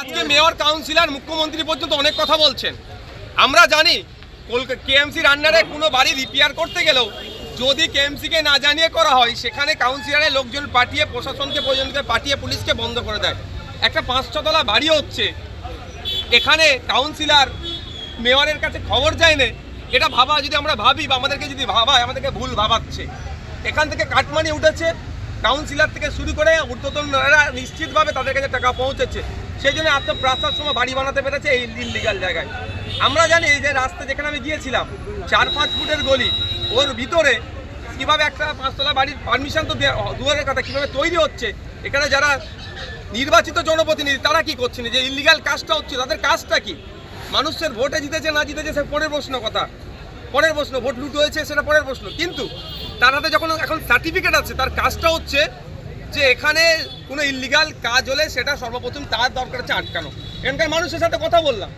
আজকে mayor, councillor, মুখ্যমন্ত্রী পর্যন্ত অনেক কথা বলছেন। আমরা জানি কলকাতা কেএমসির আন্ডারে কোনো বাড়ি রিপেয়ার করতে গেলেও যদি কেএমসিকে না জানিয়ে করা হয়, সেখানে কাউন্সিলরের লোকজন পাঠিয়ে প্রশাসনকে, প্রয়োজনকে পাঠিয়ে পুলিশকে বন্ধ করে দেয়। একটা পাঁচ ছতলা বাড়ি হচ্ছে। এখানে কাউন্সিলর মেয়রের কাছে খবর যায় না। এটা ভাবা, যদি আমরা ভাবি বা আমাদেরকে যদি ভাবায়, আমাদেরকে ভুল ভাবাচ্ছে। এখান থেকে কাটমানি উঠেছে। কাউন্সিলর থেকে শুরু করে ঊর্ধ্বতনরা নিশ্চিতভাবে তাদের কাছে টাকা পৌঁছেছে। সেই জন্য এত প্রাসার সময় বাড়ি বানাতে পেরেছে এই ইলিগাল জায়গায়। আমরা জানি এই যে রাস্তা যেখানে আমি গিয়েছিলাম, চার পাঁচ ফুটের গলি, ওর ভিতরে কীভাবে একটা পাঁচতলা বাড়ির পারমিশন তো দেয়া- দুয়ারের কথা, কীভাবে তৈরি হচ্ছে, এখানে যারা নির্বাচিত জনপ্রতিনিধি, তারা কি করছেন যে ইলিগাল কাজটা হচ্ছে, তাদের কাজটা কি? মানুষের ভোটে জিতেছে, না জিতেছে, সে পরের প্রশ্ন কথা। পরের প্রশ্ন, ভোট লুট হয়েছে, সেটা পরের প্রশ্ন। কিন্তু তার হাতে যখন এখন সার্টিফিকেট আছে, তার কাজটা হচ্ছে যে এখানে কোনো ইলিগাল কাজ হলে সেটা সর্বপ্রথম তার দরকার হচ্ছে আটকানো। এখানকার মানুষের সাথে কথা বললাম।